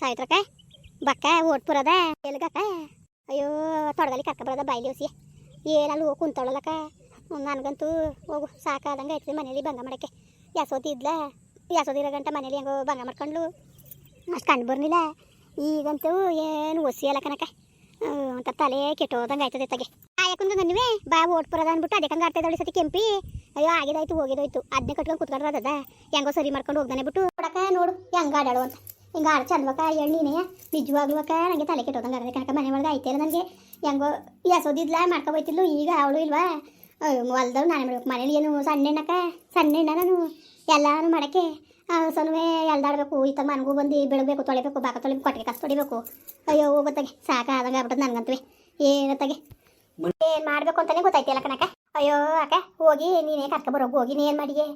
ಸಾಯ್ತ್ರಕ್ಕ? ಬಕ್ಕ ಓಟ್ಪುರದ ಎಲ್ಗಕ್ಕ? ಅಯ್ಯೋ, ತೊಡಗಲಿ ಕರ್ಕೊಬರದ ಬಾಯ್ಲಿ ಹೊಸಿ ಏನಲ್ಲಿ ಹೋಗಿ ಕುಂತೊಳಲಕ್ಕ ನನಗಂತೂ ಹೋಗು, ಸಾಕಾದಂಗೆ ಆಯ್ತದೆ ಮನೇಲಿ ಭಂಗ ಮಾಡಕ್ಕೆ. ಯಾಸೋತಿ ಇದ್ಲ? ಯಾಸೋದಿರೋ ಗಂಟ ಮನೇಲಿ ಹೆಂಗೋ ಭಂಗ ಮಾಡ್ಕೊಂಡ್ಲು? ಅಷ್ಟು ಕಂಡು ಬರ್ಲಿಲ್ಲ. ಈಗಂತೂ ಏನು ಒಸಿ ಅಲ್ಲ ಕನಕ ಅಂತ ತಲೆ ಕೆಟ್ಟೋದಂಗೆ ಆಯ್ತದೆ ತಗೆ. ಆಯಕ್ಕಂಗ ನೀವೇ? ಬಾ ಓಟ್ಪುರದ ಅಂದ್ಬಿಟ್ಟು ಅದಕ್ಕೆ ಹಂಗೆ ಆಡ್ತಾ ಸತಿ ಕೆಂಪಿ. ಅಯ್ಯೋ, ಆಗಿದಾಯ್ತು, ಹೋಗಿದೋಯ್ತು. ಅದನ್ನೇ ಕಟ್ಕೊಂಡು ಕುತ್ಕೊಂಡ್ರದ ಹೆಂಗೋ ಸರಿ ಮಾಡ್ಕೊಂಡು ಹೋಗ್ದಾನೆ ಬಿಟ್ಟು. ನೋಡಕ್ಕ, ನೋಡು, ಹೆಂಗೆ ಆಡಾಳು ಅಂತ. ಹಿಂಗೆ ಆಡ ಚಂದವಕ್ಕ ಎಣ್ಣೀನೇ ನಿಜವಾಗ್ಲೂ ಅಕ್ಕ ನನಗೆ ತಲೆ ಕೆಟ್ಟೋದಂಗೆ ಆಗದೆ ಕನಕ ಮನೆ ಒಳಗೆ ಐತೆ ನನಗೆ ಹೆಂಗೋ ಎಸೋದಿದ್ಲ ಮಾಡ್ಕೊಬೋಯ್ತಿದ್ಲು ಈಗ ಅವಳು ಇಲ್ವಾ? ಹೊಲ್ದವ್ ನಾನೇ ಮಾಡ್ಬೇಕು, ಮನೇಲಿ ಏನು ಸಣ್ಣ ಸಣ್ಣ ನಾನು. ಎಲ್ಲಾನು ಮಾಡಕ್ಕೆ ಸೊನ್ವೆ ಎಲ್ದಾಡ್ಬೇಕು ಈ ಥರ ಮನೆಗೂ ಬಂದು ಬೆಳಗ್ಬೇಕು, ತೊಳಿಬೇಕು, ಬಾಕ ತೊಳಿಬೇಕು ಕೊಟ್ಟಿಗೆ ಕಸ ತೊಳಿಬೇಕು. ಅಯ್ಯೋ, ಹೋಗತ್ತಾಗೆ, ಸಾಕಾದಂಗೆ ಆಗ್ಬಿಟ್ಟದ ನನಗಂತವೆ. ಏನತ್ತಾಗೆ? ಏನು ಮಾಡಬೇಕು ಅಂತಲೇ ಗೊತ್ತಾಯ್ತಿಲ್ಲ ಕಣಕ್ಕ. ಅಯ್ಯೋ, ಅಕ್ಕ, ಹೋಗಿ, ನೀನೇ ಕರ್ಕೊಬರೋಗು ಹೋಗಿ, ನೀನು ಮಾಡಿಗೆ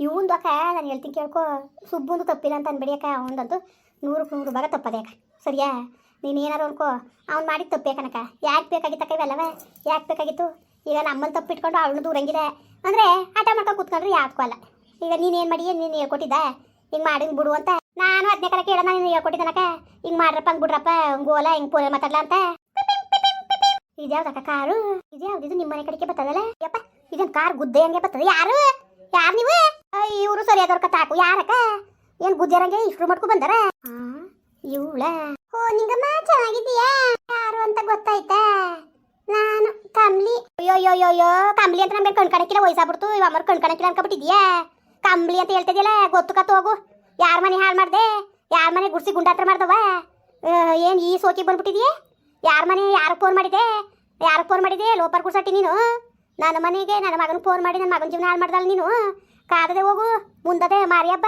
ಇವಂದು ಅಕ್ಕ, ನಾನು ಹೇಳ್ತೀನಿ ಕೇಳ್ಕೊ. ಸುಬ್ಬಂದು ತಪ್ಪಿಲ್ಲ ಅಂತ ಅನ್ಬೇಡಿ ಅಕ್ಕ ಅವನದಂತೂ ನೂರಕ್ಕೆ ನೂರು ಭಾಗ ತಪ್ಪದೇಕ ಸರಿಯಾ? ನೀನು ಏನಾರು ಅನ್ಕೋ. ಅವ್ನು ಮಾಡಿದ ತಪ್ಪೇ ಕನಕ. ಯಾಕೆ ಬೇಕಾಗಿತ್ತಕ್ಕ ಇವೆಲ್ಲವ? ಯಾಕೆ ಬೇಕಾಗಿತ್ತು? ಈಗ ನಮ್ಮಲ್ಲಿ ತಪ್ಪಿಟ್ಕೊಂಡು ಅವಳು ದೂರಂಗಿದೆ. ಅಂದರೆ ಆಟ ಮಾಡ್ಕೊಂಡು ಕೂತ್ಕೊಂಡ್ರೆ ಯಾಕೋ ಅಲ್ಲ. ಈಗ ನೀನೇನು ಮಾಡಿ, ನೀನು ಹೇಳ್ಕೊಟ್ಟಿದ್ದ? ಹಿಂಗೆ ಮಾಡಿ ಬಿಡು ಅಂತ. ನಾನು ಅದನ್ನೇ ಕಡೆ ಕೇಳೋಣ, ನೀನು ಹೇಳ್ಕೊಟ್ಟಿದ್ದನಕ ಹಿಂಗೆ ಮಾಡ್ರಪ್ಪ, ಹಂಗೆ ಬಿಡ್ರಪ್ಪ ಗೋಲ, ಹಿಂಗೆ ಪೋಲೆ ಮಾತಾಡ್ಲ ಅಂತ. ಇದ್ಯಾವ್ದಕ್ಕ ಕಾರು? ಇದ್ಯಾವ್ದು ಇದು ನಿಮ್ಮ ಮನೆ ಕಡೆಗೆ ಬರ್ತದಲ್ಲ? ಯಪ್ಪ ಇದನ್ ಕಾರ್ ಗುದ್ದೆ ಹಂಗೆ ಬರ್ತದೆ. ಯಾರು? ಯಾರು ನೀವು? ಇವರು ಸರಿಯಾದವ್ರ ಕತ್ತಾಕು ಯಾರಕ್ಕ? ಏನ್ ಗುದ್ದಿರಂಗೆ ಇಷ್ಟು ಮಾಡ್ಕೊ ಬಂದಾರ? ಇವಳ. ಓ ನಿಂಗಮ್ಮ ಚೆನ್ನಾಗಿದ್ದೀಯಾ? ಯಾರು ಅಂತ ಗೊತ್ತಾಯ್ತಾ? ನಾನು ಕಂಬ್ಲಿ ಅಯ್ಯೋ ಅಯ್ಯೋ ಅಯ್ಯೋ ಅಯ್ಯೋ ಕಂಬ್ಲಿ ಅಂತ ನಮ್ಗೆ ಕಣ್ಕಣಕ್ಕಿಲ್ಲ ವಯಸ್ಸಾಗ್ಬಿಡ್ತು. ಇವ ಅಮ್ಮರ್ ಕಣ್ಕಣಕ್ಕಿಲ್ಲ ಅನ್ಕೊಬಿಟ್ಟಿದ್ಯಾ ಕಂಬ್ಲಿ ಅಂತ ಹೇಳ್ತಿದ್ಯಲ್ಲ ಗೊತ್ತು ಕತ್ತು ಹೋಗು. ಯಾರ ಮನೆ ಹಾಳು ಮಾಡ್ದೆ? ಯಾರ ಮನೆ ಗುಡ್ಸಿ ಗುಂಡಾತ್ರ ಮಾಡ್ದವ? ಏನು ಈ ಸೋಕಿ ಬಂದ್ಬಿಟ್ಟಿದ್ಯಾ? ಯಾರ ಮನೆ ಯಾರು ಫೋನ್ ಮಾಡಿದೆ? ಯಾರು ಫೋನ್ ಮಾಡಿದೆ? ಲೋಪರ್ ಕುಡ್ಸಟ್ಟಿ ನೀನು? ನನ್ನ ಮನೆಗೆ ನನ್ನ ಮಗನ ಫೋನ್ ಮಾಡಿ ನನ್ನ ಮಗನ ಜೀವನ ಹಾಳು ಮಾಡ್ದಲ್ಲ ನೀನು? ಕಾದದೆ ಹೋಗು. ಮುಂದದೆ ಮಾರಿ ಹಬ್ಬ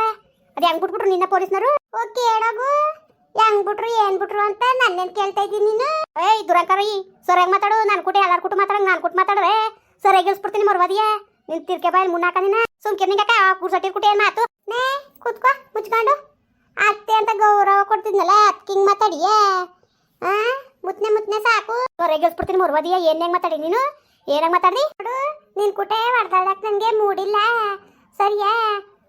ಅದು ಹೆಂಗ್ ಬಿಟ್ಬಿಟ್ರು ನಿನ್ನ ಪೊಲೀಸ್ನವರು? ಓಕೆ ಹೇಳಾಗು ಹೆಂಗ್ ಬಿಟ್ರು, ಏನ್ ಬಿಟ್ರು ಅಂತ ನನ್ನೇನ್ ಕೇಳ್ತಾ ಇದ್ದೀನಿ ನೀನು? ಏಯ್, ದುರಂಕರಿ. ಸರಿಯಾಗಿ ಮಾತಾಡು. ನಾನು ಕೂಟ ಎಲ್ಲಾರು ಕೂಟ ಮಾತಾಡಂಗ ನಾನು ಕೂಟ ಮಾತಾಡ್ರೆ ಸರಿಯಾಗಿ ಇಳಿಸ್ಬಿಡ್ತೀನಿ ಮರ್ವದಿಯ ನಿನ್ ತಿರ್ಕೆ ಬಾಯಿ ಮುನ್ನಾಕ ನೀನ? ಸುಮ್ಕಿರ್ ನಿಂಗಕ್ಕ ಕುಡ್ಸಟ್ಟಿ ಕುಟಿ ಏನ್ ಮಾತು? ನೇ, ಕೂತ್ಕೋ, ಮುಚ್ಕೊಂಡು. ಅತ್ತೆ ಅಂತ ಗೌರವ ಕೊಡ್ತಿದ್ನಲ್ಲ ಅತ್ಕಿಂಗ್ ಮಾತಾಡಿಯೇ? ಆ, ಮುತ್ನೆ ಮುತ್ನೆ ಸಾಕು. ಹೊರಗೆ ಇಳಿಸ್ಬಿಡ್ತೀನಿ ಮುರ್ವದಿಯ ಏನ್ ಹೆಂಗ್ ಮಾತಾಡಿ ನೀನು? ಏನಂಗ್ ಮಾತಾಡಿ ನೋಡು, ನಿನ್ ಕುಟೆ ಹೊಡ್ದಾಡಕ್ ನನ್ಗೆ ಮೂಡಿಲ್ಲ? ಸರಿಯಾ?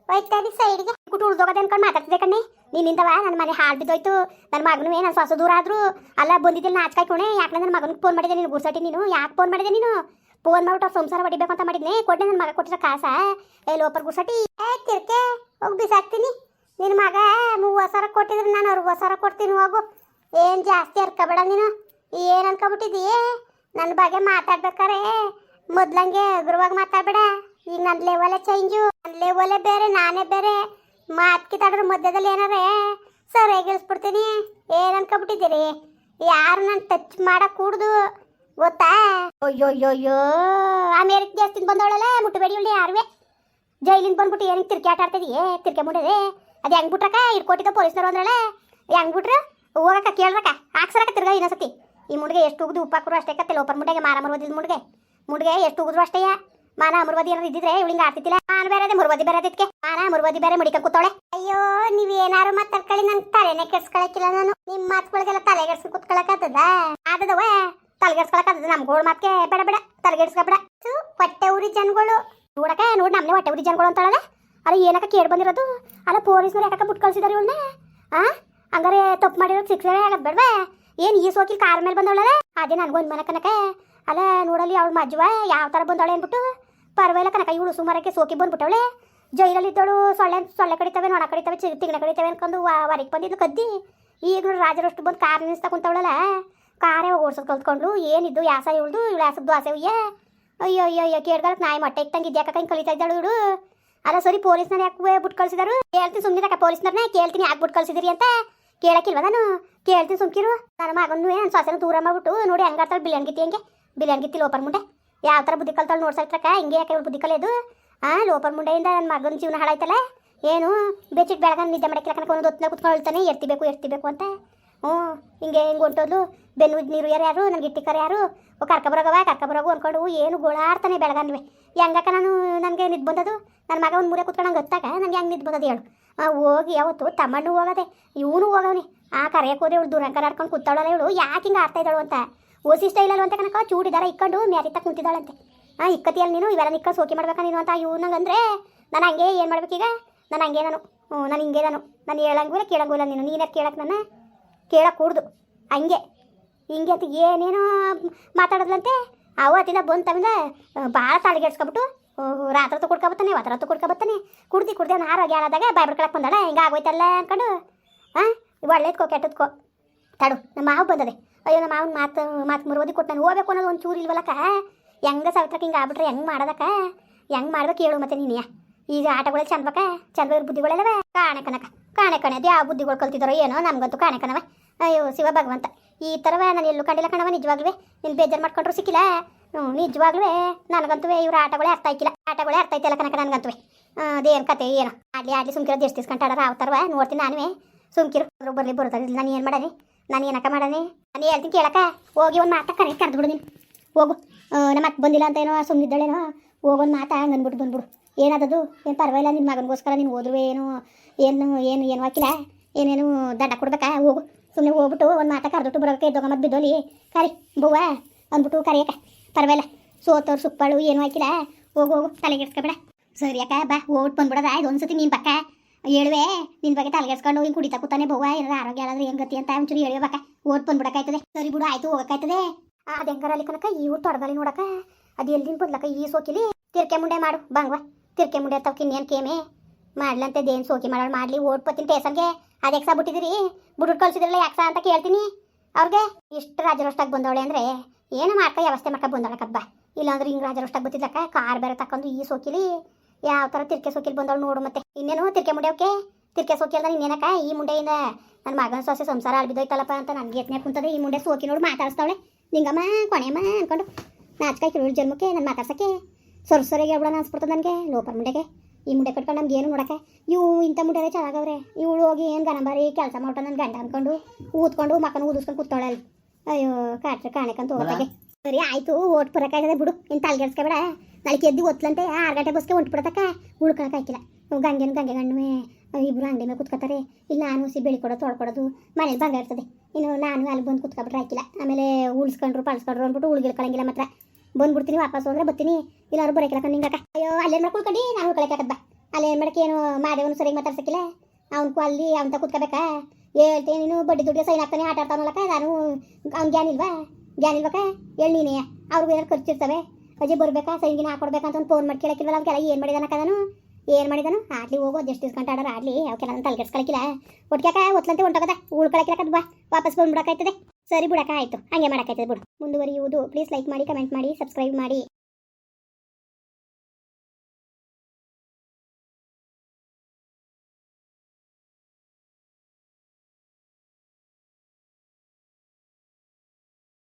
ಹೋಯ್ತಾರಿ ಸೈಡ್ಗೆ ಕುಟು ಉಳ್ದೋಗದೆ ಅನ್ಕೊಂಡು ಮಾತಾಡ್ತಿದ್ದೆ ಕಣ್ಣೆ. ನಿನ್ನಿಂದವ ನನ್ನ ಮನೆ ಹಾಳು ಬಿದ್ದೋಯ್ತು. ನನ್ನ ಮಗನು ನನ್ನ ಸೊಸ ದೂರ ಆದ್ರು. ಅಲ್ಲ, ಬಂದಿದ್ದಿಲ್ಲ ನಾಚ್ಕಾಯ್ ಕೊಣೆ. ಯಾಕೆ ನನ್ನ ಮಗನಿಗೆ ಫೋನ್ ಮಾಡಿದೆ ನೀನು? ಗುರ್ಸಟಿ ನೀನು? ಯಾಕೆ ಫೋನ್ ಮಾಡಿದೆ ನೀನು? ಫೋನ್ ಮಾಡ್ಬಿಟ್ಟು ಸಂಸಾರ ಹೊಡಿಬೇಕು ಅಂತ ಮಾಡಿದ್ನೆ. ಕೊಟ್ಟೆ ನನ್ನ ಮಗ ಕೊಟ್ಟಿರೋ ಕಾಸ. ಏ, ಲೋಪರ್ ಗುರ್ಸಟಿ ಏ, ತಿರ್ಕೆ. ಹೋಗಿ ಬಿಸಾಕ್ತೀನಿ. ನಿನ್ನ ಮಗ ಮೂವತ್ತು ಸಾವಿರ ಕೊಟ್ಟಿದ್ರೆ ನಾನು ಅರವತ್ತು ಸಾವಿರ ಕೊಡ್ತೀನಿ, ಹೋಗು. ಏನು ಜಾಸ್ತಿ ಅರ್ಕಬೇಡ ನೀನು. ಏನು ಅನ್ಕೊಬಿಟ್ಟಿದೀಯೇ ನನ್ನ ಬಗ್ಗೆ ಮಾತಾಡ್ಬೇಕಾರೆ. ಮೊದ್ಲಂಗೆ ಗುರುವಾಗಿ ಮಾತಾಡ್ಬೇಡ. ಈಗ ನನ್ನ ಲೆವೆಲೇ ಚೇಂಜು ನನ್ನ ಲೆವೆಲೇ ಬೇರೆ, ನಾನೇ ಬೇರೆ. ಮಾತು ತಡ್ರ ಮಧ್ಯದಲ್ಲಿ ಏನಾರೆ? ಸರಿಯಾಗಿ ಇಳಿಸ್ಬಿಡ್ತೀನಿ ಏನು ಅನ್ಕೊಬಿಟ್ಟಿದ್ದೀರಿ? ಯಾರು ನನ್ನ ಟಚ್ ಮಾಡಕ್ಕೆ ಕೂಡ್ದು? ಗೊತ್ತಾ? ಅಯ್ಯೋ ಅಯ್ಯೋ ಅಯ್ಯೋ ಅಮೇರಿಕ ಜಾಸ್ತಿ ಬಂದವಳಲ್ಲ, ಮುಟ್ಟಬೇಡಿ ಇವಳು ಯಾರುವೆ. ಜೈಲಿಂದ ಬಂದ್ಬಿಟ್ಟು ಏನಕ್ಕೆ ತಿರ್ಕೆ ಆಟ ತಿರ್ಕೆ ಮುಡದೆ ಅದು ಹೆಂಗ್ ಬಿಟ್ರಕ್ಕ? ಇಟ್ಕೊಟ್ಟಿದ್ದ ಪೊಲೀಸ್ನವ್ರು ಅಂದ್ರಲ್ಲ? ಹೆಂಗೆ ಬಿಟ್ರು? ಹೋಗಕ್ಕ, ಕೇಳ್ರಕ್ಕ. ಹಾಕ್ಸರಕ್ಕ ತಿರ್ಗ ಇನ್ನೊಂದ್ಸತಿ. ಈ ಮುಡ್ಗೆ ಎಷ್ಟು ಉಗಿದು ಉಪ್ಪಾಕರು ಅಷ್ಟೇ ಕತ್ತೆ, ಲೋಪರ್ ಮುಡ್ಗೆ ಮಾರ ಮರ್ವದಿದ್ ಮುಡ್ಗೆ. ಮುಡ್ಗೆ ಎಷ್ಟು ಉಗಿದ್ರು ಅಷ್ಟೇಯ ಮಾನ ಮುರ್ವದಿ ಏನಾದ್ರು ಇದ್ದಿದ್ರೆ ಇವಳಿಂಗ ಆಡ್ತಿದ್ದಿಲ್ಲ? ಮಾನ ಬೇರೆ ಮುರ್ವದಿ ಬೇರೆ ಅದಕ್ಕೆ ಮಾನ ಮುರ್ವದಿ ಬೇರೆ ಮುಡಿಕ ಕೂತೋಳೆ ಅಯ್ಯೋ ನೀವ್ ಏನಾರು ಮಾತಾಡ್ಕೊಳ್ಳಿ ನನ್ ತಲೆನೇ ಕೆಡ್ಸ್ಕೊಳಕಿಲ್ಲ ನಾನು. ನಿಮ್ ಮಾತುಗಳಿಗೆಲ್ಲ ತಲೆ ಕೆಡ್ಸ್ಕೊಂಡ್ ಕುತ್ಕೊಳಕತ್ತದ ಆದದವ ತಲೆಗೆಡ್ಸ್ಕೊಳಕತ್ತದ ನಮ್ ಗೋಳ್ ಮಾತ್ಕೆ ಬೇಡ ಬೇಡ, ತಲೆಗೆಡ್ಸ್ಕೊಬೇಡ. ಹೊಟ್ಟೆ ಉರಿ ಜನಗಳು. ನೋಡಕ ನೋಡ್ ನಮ್ನೆ ಹೊಟ್ಟೆ ಉರಿ ಜನಗಳು ಅಂತಾಳಲ್ಲ? ಅಲ್ಲ ಏನಕ್ಕ ಕೇಳಿ ಬಂದಿರೋದು? ಅಲ್ಲ ಪೊಲೀಸ್ನವ್ರು ಯಾಕಕ್ಕ ಬಿಟ್ಟು ಕಳ್ಸಿದಾರೆ ಇವಳನ್ನ? ಆ? ಹಂಗಾರೆ ತಪ್ಪು ಮಾಡಿರೋ ಶಿಕ್ಷಣ ಆಗದ್ ಬೇಡವಾ? ಏನು ಈ ಸೋಕಿಲ್ ಕಾರ್ ಮೇಲೆ ಬಂದವಳಲ್ಲ? ಅದೇ ನನಗೊಂದು ಮನಕನಕ. ಅಲ್ಲ ನೋಡಲಿ ಅವ್ಳ ಮಜ್ವ ಯಾವ ಥರ ಬಂದವಳೆ ಅಂದ್ಬಿಟ್ಟು ಪರವಾಗಿಲ್ಲ ಕನಕ ಇವಳು ಸುಮಾರಕ್ಕೆ ಸೋಕಿ ಬಂದ್ಬಿಟ್ಟವಳೆ. ಜೈಲಲ್ಲಿ ಇದ್ದಳು ಸೊಳ್ಳೆ ಸೊಳ್ಳೆ ಕಡಿತವೆ, ನೊಣ ಕಡಿತವೆ, ಚಿ, ತಿಂಗಳ ಕಡಿತವೆ ಅನ್ಕೊಂಡು ಹೊರಗೆ ಬಂದಿದ್ದು ಕದ್ದಿ. ಈಗ ರಾಜರಷ್ಟು ಬಂದು ಕಾರ್ ನಿಲ್ಲಿಸ್ತಾ ಕುಂತವಳಲ್ಲ. ಕಾರೇ ಓಡ್ಸೋದು ಕಲ್ತ್ಕೊಂಡು ಏನಿದ್ದು, ಯಾಸ ಇವಳ್ದು, ಇವಳು ಯಾಸದ್ದು ಆಸೆ ಉಯ್ಯ? ಅಯ್ಯೋ ಅಯ್ಯೋ ಅಯ್ಯೋ ಕೇಳ್ದಳಕ್ ನಾಯಿ ಮೊಟ್ಟೆ ಇಟ್ಟಂಗೆ ಇದ್ಯಾಕ ಹಿಂಗೆ ಕಲಿತಾ ಇದ್ದಾಳು ಇವಳು. ಅಲ್ಲ, ಸರಿ ಪೊಲೀಸ್ನ ಯಾಕೆ ಬಿಟ್ಟು ಕಳ್ಸಿದಾರು? ಕೇಳ್ತೀನಿ ಸುಮ್ಮನೆ ಪೊಲೀಸ್ನವ್ರನ್ನ ಕೇಳ್ತೀನಿ ಯಾಕೆ ಬಿಟ್ಟು ಕಳ್ಸಿದಿರಿ ಅಂತ. ಕೇಳಕ್ಕಿಲ್ವ ನಾನು? ಕೇಳ್ತೀನಿ ಸುಮ್ಕಿರು. ನನ್ನ ಮಗನೂ ಏನು ಸೊಸೆನ ದೂರ ಮಾಡ್ಬಿಟ್ಟು ನೋಡಿ ಗಿತ್ತಿ ಹಂಗೆ? ಬಿಲಿಯನ್ ಗಿತ್ತಿ ಲೋಪರ್ ಮುಂಡೆ. ಯಾವ ಥರ ಬುದ್ಧಿ ಕಲ್ತಾಳೆ ನೋಡ್ಸಕ್ರಕ್ಕ ಹಿಂಗೆ ಯಾಕೆ ಬುದ್ಧಿ ಕಲಿಯೋದು? ಆ ಲೋಪರ್ ಮುಂಡೆಯಿಂದ ನನ್ನ ಮಗನ ಜೀವನ ಹಾಳಾಯ್ತಲ್ಲ? ಏನು? ಬೆಚ್ಚಿಟ್ಟು ಬೆಳಗಾನ ನಿದ್ದೆ ಮಾಡಿ ಕನಕ ಒಂದು ಹೊತ್ತಿನ ಕುತ್ಕೊಳ್ತಾನೆ ಎರ್ತಿಬೇಕು ಎರ್ತಿಬೇಕು ಅಂತ. ಹ್ಞೂ, ಹಿಂಗೆ ಹಿಂಗೆ ಹೊಂಟೋದ್ಲು? ಬೆನ್ನು ನೀರು ಯಾರು ಯಾರು? ನನಗೆ ಇಟ್ಟಿಕರ ಯಾರು? ಓ ಕರ್ಕೊಬರೋಗವ ಕರ್ಕೊಬರೋಗು ಅಂದ್ಕೊಂಡು ಏನು ಗೋಳಾಡ್ತಾನೆ ಬೆಳಗನ್ವೆ. ಹೆಂಗಕ್ಕ ನಾನು ನನಗೆ ನಿದ್ದು ಬಂದದು? ನನ್ನ ಮಗ ಒಂದು ಮೂರೆ ಕುತ್ಕೊಂಡು ಗೊತ್ತಾಗ ನನಗೆ ಹೆಂಗೆ ನಿದ್ದು ಬಂದದು ಹೇಳು? ಹೋಗಿ ಯಾವತ್ತು ತಮ್ಮಣ್ಣು ಹೋಗದೆ, ಇವನು ಹೋಗವನಿ. ಆ ಕರೆಯಕ್ಕೆ ಹೋದೆ ಇವಳು ದುರಂಕಾರ ಆಡ್ಕೊಂಡು ಕೂತಾಳಲ್ಲ ಇವಳು, ಯಾಕೆ ಹಿಂಗೆ ಆಡ್ತಾ ಇದ್ದಾಳು ಅಂತ? ಓಸಿ ಸ್ಟೈಲ್ ಅಂತ ಕನಕ ಚೂಡಿದಾರ ಇಕ್ಕೊಂಡು ಮ್ಯಾರಿತ ಕುಂತಿದ್ದಾಳಂತೆ ಆ ಇಕ್ಕತಿಯಲ್ಲಿ ನೀನು, ಇವೆಲ್ಲ ನಿಕ್ಕ ಸೋಕಿ ಮಾಡ್ಬೇಕಾ ನೀನು ಅಂತ ಇವ್ ನಂಗಂದ್ರೆ ನಾನು ಹಂಗೆ ಏನು ಮಾಡ್ಬೇಕೀಗ ನಾನು ಹಂಗೆ ನಾನು. ಹ್ಞೂ, ನಾನು ಹಿಂಗೆ ನಾನು. ನಾನು ಹೇಳಂಗೂ ಇಲ್ಲ ನೀನು. ನೀನೇ ಕೇಳಕ್ಕೆ ನನ್ನ? ಕೇಳಕ್ಕೆ ಕೂಡ್ದು. ಹಂಗೆ. ಹಿಂಗೆ ಅಂತ ಏನೇನೋ ಮಾತಾಡೋದ್ಲಂತೆ. ಅತ್ತಿಂದ ಬಂದು ತಮ್ಮಿಂದ ಭಾಳ ತಾಳಿಗೆಡ್ಸ್ಕೊಬಿಟ್ಟು ರಾತ್ರಿ ಹೊತ್ತು ಕುಡ್ಕೊಬತ್ತಾನೆ ಅವತ್ತು ಹೊತ್ತು ಕುಡ್ಕೊಬತ್ತಾನೆ. ಕುಡ್ದು ಕುಡ್ದು ನಾನು ಆರೋಗ್ಯ ಹಾಳಾದಾಗ ಬಾಯ್ ಬಿಡ್ಕೊಳಕ್ಕೆ ಬಂದಾಳ. ಹಿಂಗೆ ಆಗೋಯ್ತಲ್ಲ ಅಂದ್ಕೊಂಡು ಹಾಂ ಒಳ್ಳೇದ್ಕೋ, ಕೆಟ್ಟದ್ಕೋ. ತಡು, ನಮ್ಮ ಮಾವು ಬಂದದೆ. ಅಯ್ಯೋ, ನಮ್ಮ ಮಾವನ ಮಾತು ಮಾತು ಮುರುವದಿ ಕೊಟ್ಟು ನಾನು ಹೋಗ್ಬೇಕು ಅನ್ನೋದು ಒಂದು ಚೂರು ಇಲ್ವಲ್ಲಕ್ಕ? ಹೆಂಗೆ ಸಾವಿತ್ರಕ್ಕೆ ಹಿಂಗೆ ಆಗ್ಬಿಟ್ರೆ ಹೆಂಗೆ ಮಾಡೋದಕ್ಕ? ಹೆಂಗೆ ಮಾಡ್ಬೇಕು ಹೇಳು ಮತ್ತೆ ನೀನು ಈಗ ಆಟಗಳೇ ಚಂದ್ಬೇಕ ಚಂದ ಬುದ್ಧಿಗಳೆಲ್ಲವ ಕಾಣೆ ಕಣಕ ಕಾಣೆ ಕಣೆ. ಅದು ಯಾವ ಬುದ್ಧಿಗಳು ಕಲ್ತಿದ್ದಾರೋ ಏನೋ ನಮಗಂತೂ ಕಾಣೆ ಕಣವ. ಅಯ್ಯೋ, ಶಿವ ಭಗವಂತ. ಈ ಥರವೇ ನಾನು ಎಲ್ಲೂ ಕಂಡಿಲ್ಲ ಕಣವ ನಿಜವಾಗ್ಲೂ ನೀನು ಬೇಜಾರು ಮಾಡ್ಕೊಂಡ್ರು ಸಿಕ್ಕಿಲ್ಲ? ಹ್ಞೂ ನಿಜವಾಗ್ಲೂ ನನಗಂತೂ ಇವ್ರ ಆಟಗಳೇ ಅರ್ಥ ಆಯ್ಕಿಲ್ಲ. ಆಟಗಳೇ ಅರ್ಥ ಆಯ್ತಲ್ಲ ಕಣಕ ನನಗಂತೂ ಅದೇನು ಕತೆ, ಏನೋ. ಆಡ್ಲಿ ಆಡ್ಲಿ ಸುಮ್ಕಿರೋದು ಎಷ್ಟು ಆ ಥರವ ನೋಡ್ತೀನಿ ನಾನುವೇ. ಸುಮ್ಕಿರು. ಬರಲಿ ಬರೋದಿಲ್ಲ ನಾನು ಏನು ಮಾಡಾನೆ ನಾನು ಏನಕ್ಕ ಮಾಡೋದೆ? ನಾನು ಹೇಳ್ತೀನಿ ಕೇಳಕ್ಕ. ಹೋಗಿ ಒಂದು ಮಾತಾ ಕರೆ ಕರೆದು ಬಿಡು ನೀನು. ಹೋಗು. ನಮ್ಮ ಅಕ್ಕ ಬಂದಿಲ್ಲ ಅಂತ ಏನೋ ಸುಮ್ಮನಿದ್ದಾಳೇನೋ ಹೋಗೊಂದು ಮಾತಾ ಹಂಗೆ ಅಂದ್ಬಿಟ್ಟು ಬಂದ್ಬಿಡು. ಏನದದು? ಏನು ಪರವಾಗಿಲ್ಲ ನಿನ್ನ ಮಗನಿಗೋಸ್ಕರ ನೀನು ಹೋದ್ರು ಏನು. ಏನು ಏನು ಏನು ಹಾಕಿಲ್ಲ ಏನೇನು ದಂಡ ಕೊಡ್ಬೇಕಾ? ಹೋಗು. ಸುಮ್ಮನೆ ಹೋಗ್ಬಿಟ್ಟು ಒಂದು ಮಾತಾ ಕರೆದುಟ್ಟು ಬರೋಕೆ ಇದ್ದೋಗ ಮತ್ತೆ ಬಿದ್ದೋಲಿ. ಕರಿ, ಬೂವ. ಅಂದ್ಬಿಟ್ಟು ಕರಿಯಕ್ಕ. ಪರವಾಗಿಲ್ಲ. ಸೋತವ್ರು ಸುಪ್ಪಳು, ಏನು ಹಾಕಿಲ್ಲ ಹೋಗು ಹೋಗು. ತಲೆಗೆಡ್ಸ್ಕೊಬೇಡ. ಸರಿ ಅಕ್ಕ, ಬಾ. ಹೋಗ್ಬಿಟ್ಟು ಬಂದ್ಬಿಡೋದ? ಇದು ಒಂದ್ಸತಿ ನೀನು ಪಕ್ಕ. ಹೇಳುವೆ ನಿನ್ ಬಗ್ಗೆ ತಲೆಗೆಡ್ಸ್ಕೊಂಡು ಹೋಗಿ ಕುಡಿತಾ ಕೂತಾನೆ ಬವ್ವ ಏನಾರ ಆರೋಗ್ಯ ಆದ್ರೆ ಹೆಂಗ್ ಗತಿ ಅಂತ ಒಂಚೂರು ಹೇಳಿ ಬಾಕ ಓಟ್ ಬಂದ್ಬಿಡಕ್ಕಾಯ್ತದೆ ಸರಿ ಬಿಡು, ಆಯ್ತು, ಹೋಗಕ್ಕಾಯ್ತದೆ. ಅದ ಹೆಂಗಾರಲ್ಲಿ ಕನಕ ಇವ್ರು ತೊಡಗಲಿ ನೋಡಕ ಅದು ಎಲ್ಲಿ ಬದ್ಲಕ ಈ ಸೋಕಿಲಿ. ತಿರ್ಕೆ ಮುಂಡೆ ಮಾಡು, ಬಂಗ್ವ. ತಿರ್ಕೆ ಮುಂಡೆ ತವಕ್ ಇನ್ನೇನು ಕೇಮೆ. ಮಾಡ್ಲಂತೆ ದೇನ್ ಸೋಕಿ ಮಾಡೋಣ ಮಾಡ್ಲಿ ಓಟ್ ಪತ್ತಿನ ಟೇಸನ್ಗೆ ಅದು ಎಕ್ಸಾ ಬಿಟ್ಟಿದ್ದೀರಿ ಬಿಟ್ಟು ಕಳ್ಸಿದ್ರಲ್ಲ ಯಾಕ್ಸ ಅಂತ ಕೇಳ್ತೀನಿ. ಅವ್ರಿಗೆ, ಇಷ್ಟು ರಾಜರೋಷ್ಟಾಗಿ ಬಂದವಳೆ ಅಂದ್ರೆ ಏನು ಮಾಡ್ಕ, ವ್ಯವಸ್ಥೆ ಮಾಡ್ಕ ಬಂದವಳೆ ಕಬ್ಬ ಇಲ್ಲಾಂದ್ರೆ ಹಿಂಗೆ ರಾಜರೋಷ್ಟಾಗಿ ಬತ್ತಿದ್ಲಕ್ಕ, ಕಾರ್ ಬೇರೆ ತಕೊಂಡು ಈ ಸೋಕಿಲಿ. ಯಾವ ಥರ ತಿರ್ಕೆ ಸೋಕಿಲ್ ಬಂದವಳು ನೋಡು ಮತ್ತೆ. ಇನ್ನೇನು ತಿರ್ಕೆ ಮುಂಡೆವಕ್ಕೆ ತಿರ್ಕೆ ಸೋಕಿ ಅಲ್ದ ಇನ್ನೇನಕ್ಕ ಈ ಮುಂಡೆಯಿಂದ ನನ್ನ ಮಗನ ಸೊಸೆ ಸಂಸಾರ ಅಳ್ಬಿದ್ದೋಯ್ತಲ್ಲಪ್ಪ ಅಂತ ನನಗೆ ಯತ್ನೆ ಕುಂತದೆ, ಈ ಮುಂಡೆ ಸೋಕಿ ನೋಡಿ ಮಾತಾಡಿಸ್ತಾವಳೆ. ನಿಂಗಮ್ಮ, ಕೊನೆಯಮ್ಮ ಅನ್ಕೊಂಡು ನಾಚ್ಕಾಯಿ ಕಿರುಳು ಜನ್ಮಕ್ಕೆ, ನಾನು ಮಾತಾಡ್ಸಕ್ಕೆ. ಸೊರ್ ಸೊರೆಗೆ ಹೇಳ್ಬಿಡೋಣ ಅನ್ಸ್ಬಿಡ್ತದೆ ನನಗೆ, ಲೋಪರ್ ಮುಂಡೆಗೆ. ಈ ಮುಂಡೆ ಕಟ್ಕೊಂಡು ನಮ್ಗೆ ಏನು ನೋಡಕ್ಕೆ? ಇವು ಇಂಥ ಮುಂಡೆರೆ ಚೆನ್ನಾಗವ್ರೆ. ಇವಳು ಹೋಗಿ ಏನು ಗನಬಾರಿ ಕೆಲಸ ಮಾಡೋ ನನ್ನ ಗಂಡ ಅನ್ಕೊಂಡು ಊದ್ಕೊಂಡು ಮಕ್ಕನ ಊದಿಸ್ಕೊಂಡು ಕೂತಾಳೆ ಅಲ್ಲಿ. ಅಯ್ಯೋ, ಕಾಟ್ರೆ ಕಾಣಕಂತ ಹೋಗೋದಾಗೆ ಸರಿ, ಆಯ್ತು, ಓಟ್ ಬರೋಕ್ಕಾಗದೆ ಬಿಡು. ಇನ್ನು ತಲೆಗೆಡ್ಸ್ಕೊಬೇಡ ನಾಳೆ ಎದ್ದು ಒತ್ಲಂತೆ ಆರು ಗಂಟೆ ಬಸ್ಗೆ ಹೊಂಟ್ಬಿಡತಕ್ಕ ಉಳ್ಕೊಳಕ್ಕೆ ಹಾಕಿಲ್ಲ. ಗಂಗೆನ ಗಂಗೆ ಗಣ್ಣುವೆ ಇಬ್ರು ಅಂಗಡಿ ಮೇಲೆ ಕುತ್ಕೋತಾರೆ ಇಲ್ಲ ನಾನು ಸಿ ಬೆಳಿ ಕೊಡೋದು, ತೊಳ್ಕೊಡೋದು, ಮನೇಲಿ ಬಂಗ ಇರ್ತದೆ. ಇನ್ನು ನಾನು ಅಲ್ಲಿ ಬಂದು ಕುತ್ಕೊಬಿಟ್ರೆ ಹಾಕಿಲ್ಲ. ಆಮೇಲೆ ಉಳಿಸ್ಕೊಂಡ್ರು, ಪಳ್ಸ್ಕೊಂಡ್ರು ಅಂದ್ಬಿಟ್ಟು ಉಳ್ಗಿಳ್ಕೊಳಂಗಿಲ್ಲ ಮಾತ್ರ. ಬಂದ್ಬಿಡ್ತೀನಿ, ವಾಪಸ್ ಹೋದ್ರೆ ಬರ್ತೀನಿ. ಇಲ್ಲಾರು ಬರೋಕಿಲ್ಲ ಕಣ್ಣಿಂಗಕ್ಕ ಅಯ್ಯೋ, ಅಲ್ಲೇನು ಮಾಡಿ ಕುಳ್ಕೊಂಡು ನಾನು ಉಳ್ಕೊಳಕ್ಕೆ ಬಾ. ಅಲ್ಲಿ ಏನು ಮಾಡಕ್ಕೆ ಏನು ಮಾದೇವನು ಸರಿಯಾಗಿ ಮಾತಾಡ್ಸಕ್ಕಿಲ್ಲ. ಅವ್ನು ಅಲ್ಲಿ ಅಂತ ಕುತ್ಕೋಬೇಕಾ? ಹೇಳ್ತೀನಿ, ನೀನು ಬಡ್ಡಿ ದುಡ್ಡಿಗೆ ಸೈನ್ ಹಾಕ್ತಾನೆ, ಆಟ ಆಡ್ತಾನಲ್ಲಕ್ಕ ನಾನು, ಅವ್ನು ಗ್ಯಾನಿಲ್ವಾ ಇಲ್ವಕ್ಕ? ಹೇಳಿ ನೀನೇ ಅವ್ರಿಗೂ ಏನಾರು ಖರ್ಚಿರ್ತವೆ? ಅಜ್ಜಿ ಬರ್ಬೇಕಾ? ಸೈನ್ಗಿನ ಹಾಕೊಡ್ಬೇಕಂತ ಒಂದು ಫೋನ್ ಮಾಡಿ ಕೇಳಕ್ಕಿಲ್ಲ ಅದಕ್ಕೆಲ್ಲ ಏನು ಮಾಡಿದಾನ ಕದನು ಏನು ಮಾಡಿದನು? ಆಡ್ಲಿ ಹೋಗು ಅದೆಷ್ಟು ಇಸ್ಕೊಂತ ಆಡೋರು ಆಡ್ಲಿ. ಅವಕ್ಕೆಲ್ಲ ತಲೆ ಕೆಡ್ಸ್ಕೊಳಕಿಲ್ಲ ಒಟ್ಕ್ಯಾಕ ಒತ್ಲಂತೆ ಹೊಂಟೋಗದ? ಉಳ್ಕೊಳಕಿಲ್ಲ ಬಾ. ವಾಪಸ್ ಬಂದ್ಬಿಡಕ್ಕಾಯ್ತದೆ ಸರಿ ಬಿಡಕ್ಕ, ಆಯ್ತು. ಹಂಗೆ ಮಾಡೋಕ್ಕಾಯ್ತದೆ ಬಿಡು. ಮುಂದುವರಿಯುವುದು. ಪ್ಲೀಸ್ ಲೈಕ್ ಮಾಡಿ ಕಮೆಂಟ್ ಮಾಡಿ ಸಬ್ಸ್ಕ್ರೈಬ್ ಮಾಡಿ.